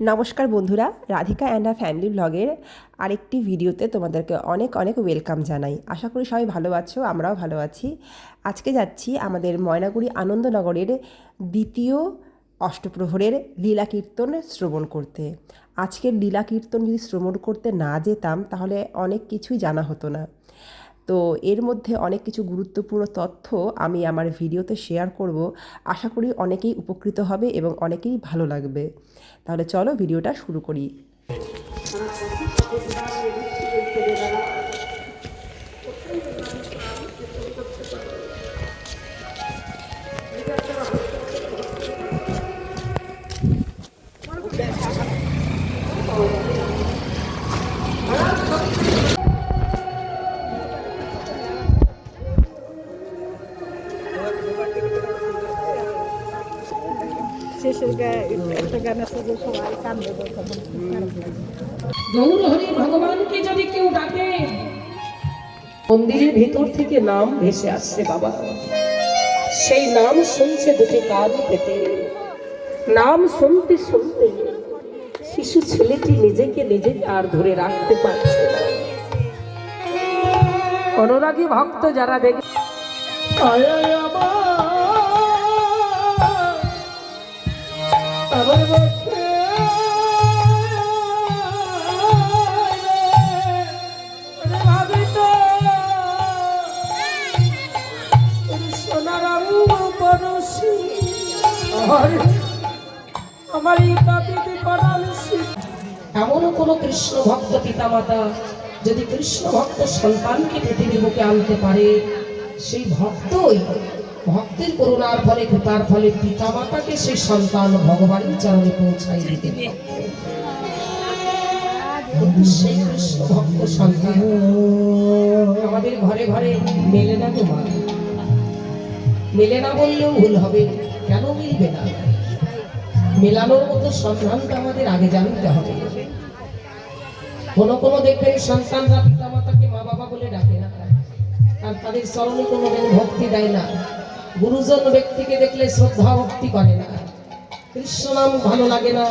নমস্কার বন্ধুরা, Radhika and R family ব্লগের আরেকটি ভিডিওতে তোমাদেরকে অনেক অনেক ওয়েলকাম জানাই। আশা করি সবাই ভালো আছো, আমরাও ভালো আছি। আজকে যাচ্ছি আমাদের ময়নাগুড়ি আনন্দনগরের দ্বিতীয় অষ্টপ্রহরের লীলা কীর্তন শ্রবণ করতে। আজকের লীলা কীর্তন যদি শ্রবণ করতে না যেতাম, তাহলে অনেক কিছুই জানা হতো না। তো এর মধ্যে অনেক কিছু গুরুত্বপূর্ণ তথ্য আমি আমার ভিডিওতে শেয়ার করব। আশা করি অনেকেই উপকৃত হবে এবং অনেকেই ভালো লাগবে। তাহলে চলো ভিডিওটা শুরু করি। মন্দিরের ভেতর থেকে নাম ভেসে আসছে বাবা সেই নাম শুনছে দুটি কান পেতে নাম শুনতে শুনতে শিশু ছেলেটি নিজেকে নিজে আর ধরে রাখতে পারছে অনুরাগী ভক্ত যারা দেখ আয় আমার, এমনও কোনো কৃষ্ণ ভক্ত পিতামাতা, যদি কৃষ্ণ ভক্ত সন্তানকে পৃথিবীর বুকে আনতে পারে, সেই ভক্তই ভক্তের করুণার ফলে, কৃপার ফলে পিতামাতাকে সেই সন্তান ভগবানের চরণে পৌঁছাই দিতে আমাদের ঘরে ঘরে মেলে না তো মেলে না বললেও ভুল হবে, কেন মিলবে না? মেলানোর মতো সন্ধানটা আমাদের আগে জানতে হবে। কোনো কোনো দেখবেন সন্তানরা পিতা মাতাকে মা বাবা বলে ডাকে না। আর তাদের চরণে কোনোদিন ভক্তি দেয় না। গুরুজন ব্যক্তিকে দেখলে শ্রদ্ধা ভক্তি করে না। কৃষ্ণ নাম ভালো লাগে না।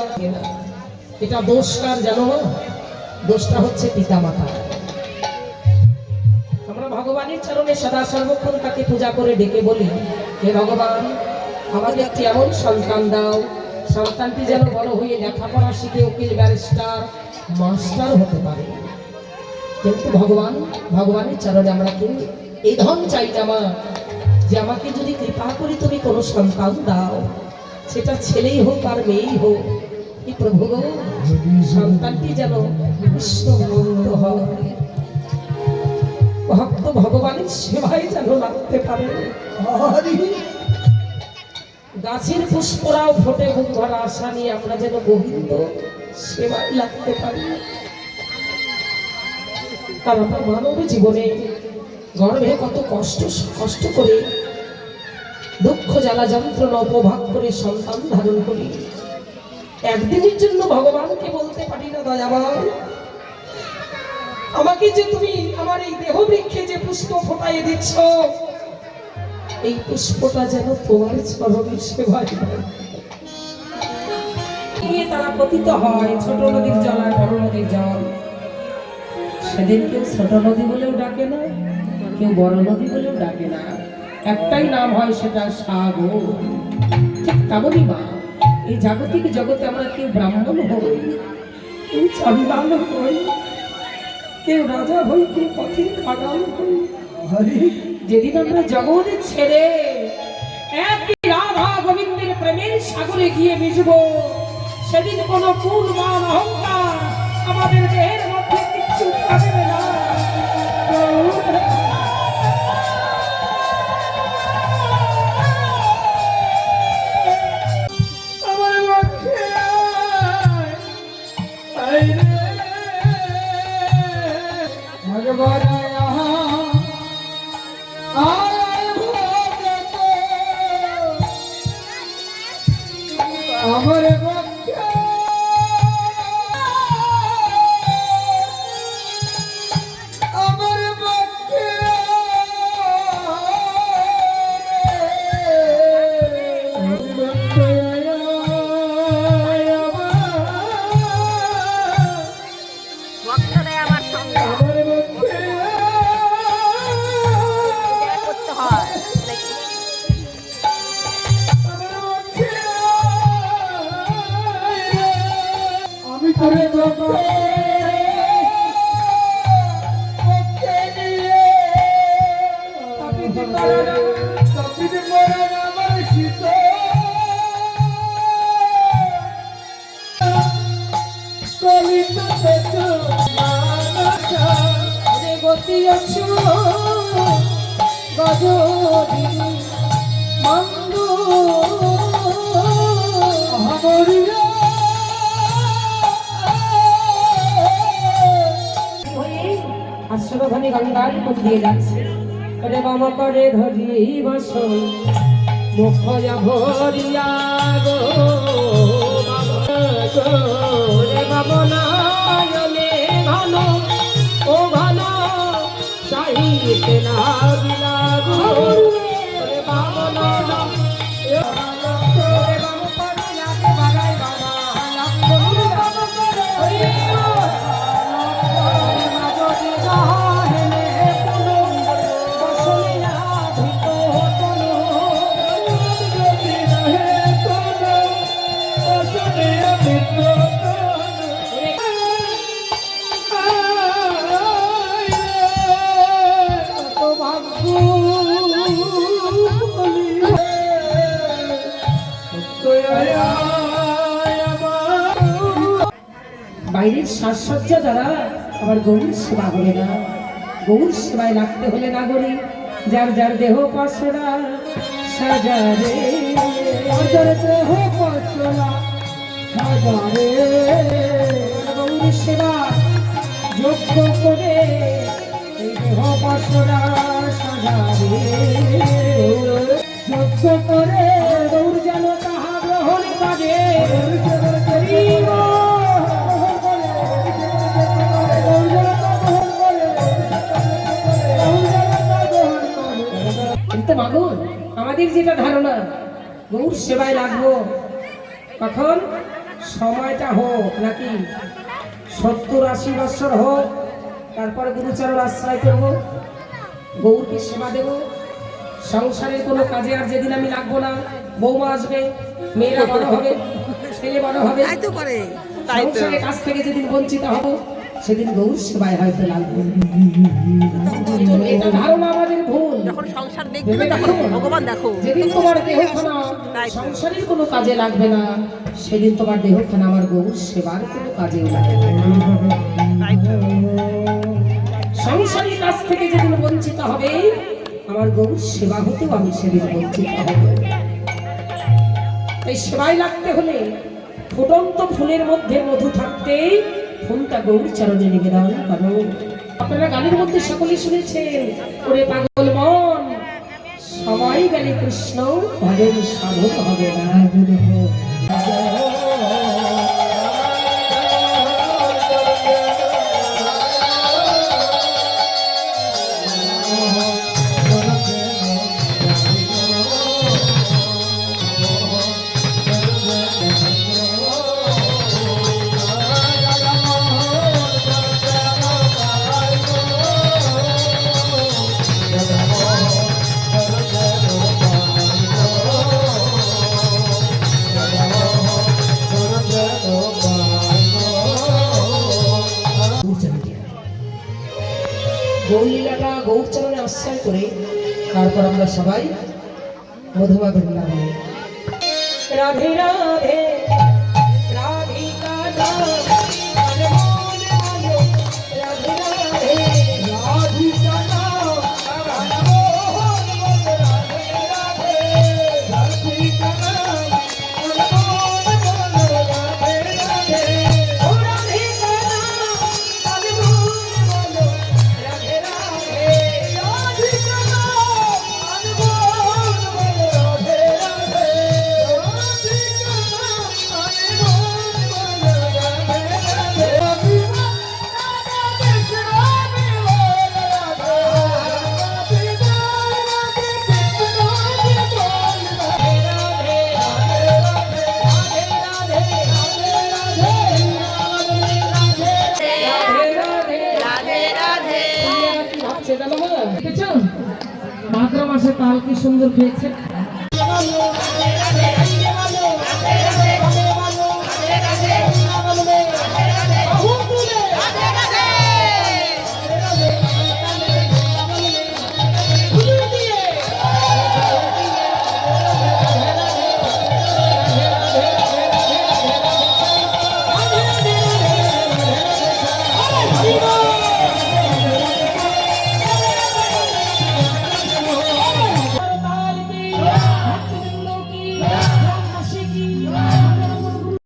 এটা দোষ কার জানো? দোষটা হচ্ছে পিতা মাতা আমরা ভগবানের চরণে সদা সর্বক্ষণ তাকে পূজা করে ডেকে বলি, হে ভগবান আমাকে একটি এমন সন্তান দাও? সন্তানটি যেন বড় হয়ে লেখাপড়া শিখে উকিল, ব্যারিস্টার, মাস্টার হতে পারে। কিন্তু ভগবান, ভগবানের চরণে আমরা কি? এই ধন চাই আমার যে আমাকে যদি কৃপা করে তুমি কোনো সন্তান দাও সেটা ছেলেই হোক আর মেয়েই হোক কি প্রভু সন্তানটি যেন কৃষ্ণ ভক্ত হয়। ভক্ত ভগবানের সেবায় যেন লাগতে পারে। গাছের পুষ্পরাও ফোটে মুখ ভরা আশা নিয়ে আমরা যেন গোবিন্দ সেবায় লাগতে পারি। কারণ মানব জীবনে গর্ভে কত কষ্ট কষ্ট করে, দুঃখ, জ্বালা, যন্ত্রণা, উপভোগ করে সন্তান ধারণ করি। একদিনের জন্য ভগবানকে বলতে পারি না, দয়াবান। আমাকে যে তুমি আমার এই দেহ বৃক্ষে যে পুষ্প ফোটাই দিচ্ছ, এই পুষ্পটা যেন তোমার চরণে সেবায় হয়। নিয়ে তারা পতিত হয় ছোট নদীর জল আর বড় নদীর জল। সেদিন কেউ ছোট নদী বলেও ডাকে না? কেউ বড় নদী বলেও ডাকে না। একটাই নাম হয় সেটা সাগর। ঠিক তেমনই মা এই জাগতিক জগতে আমরা কেউ ব্রাহ্মণ হই কেউ চন্দান হই কেউ রাজা হই কেউ পথির খাগাল হই। যেদিন আমরা জগৎ ছেড়ে এক রাধা গোবিন্দের প্রেমের সাগরে গিয়ে মিশব সেদিন কোনো মান অহংকার আমাদের দেহের মধ্যে কিচ্ছু থাকবে না। আমার দিয়ে যাচ্ছে? করে বাবা করে ধরি বসন। মুখ ভরিয়া গো রে বাবা বাইরের সাজসজ্জা দ্বারা আবার গৌর সেবা হবে না গৌর সেবায় লাগতে হলে নাগরিক যার যার দেহ পাশরা সাজারে যার দেহ গৌর সেবা যোগ্য করে দেহ পাশরা সাজারে যোগ্য করে গৌর যেন তাহা মাগুর, আমাদের যেটা ধারণা গৌর সেবায় লাগবো তখন সময়টা হোক নাকি সত্তর আশি বছর হোক, তারপরে গুরুচরণ আশ্রয় করব, গৌরকে সেবা দেব। সংসারের কোনো কাজে আর যেদিন আমি লাগবো না বৌমা আসবে মেয়েরা বড় হবে ছেলে বড় হবে। সংসারের কাছ থেকে যেদিন বঞ্চিত হব সেদিন গৌর সেবায় হয়তো লাগবে এটা ধারণা আমাদের ভুল। যখন সংসার দেখবে তখন ভগবান দেখো। যেদিন তোমার দেহখানা তাই সংসারের কোনো কাজে লাগবে না সেদিন তোমার দেহখানা আমার গৌর সেবার কোনো কাজেও লাগবে তাই সংসারের কাছ থেকে যেদিন বঞ্চিত হবে আমার গৌর সেবা হতেও আমি সেদিন বঞ্চিত হব। এই সেবায় লাগতে হলে ফুটন্ত ফুলের মধ্যে মধু থাকতেই ফুলটা গৌর চরণে নিবেদন করো। আপনারা গানের মধ্যে সকলে শুনেছেন, ওরে পাগল মন, সবাই গেলে কৃষ্ণ ভজন সাধন হবে না। গৌরলীলাটা গৌরচরণে আশ্রয় করে তারপর আমরা সবাই মধুমা বৃন্দাবনে। রাধে রাধে রাধিকা মাসে তাল কি সুন্দর খেয়েছে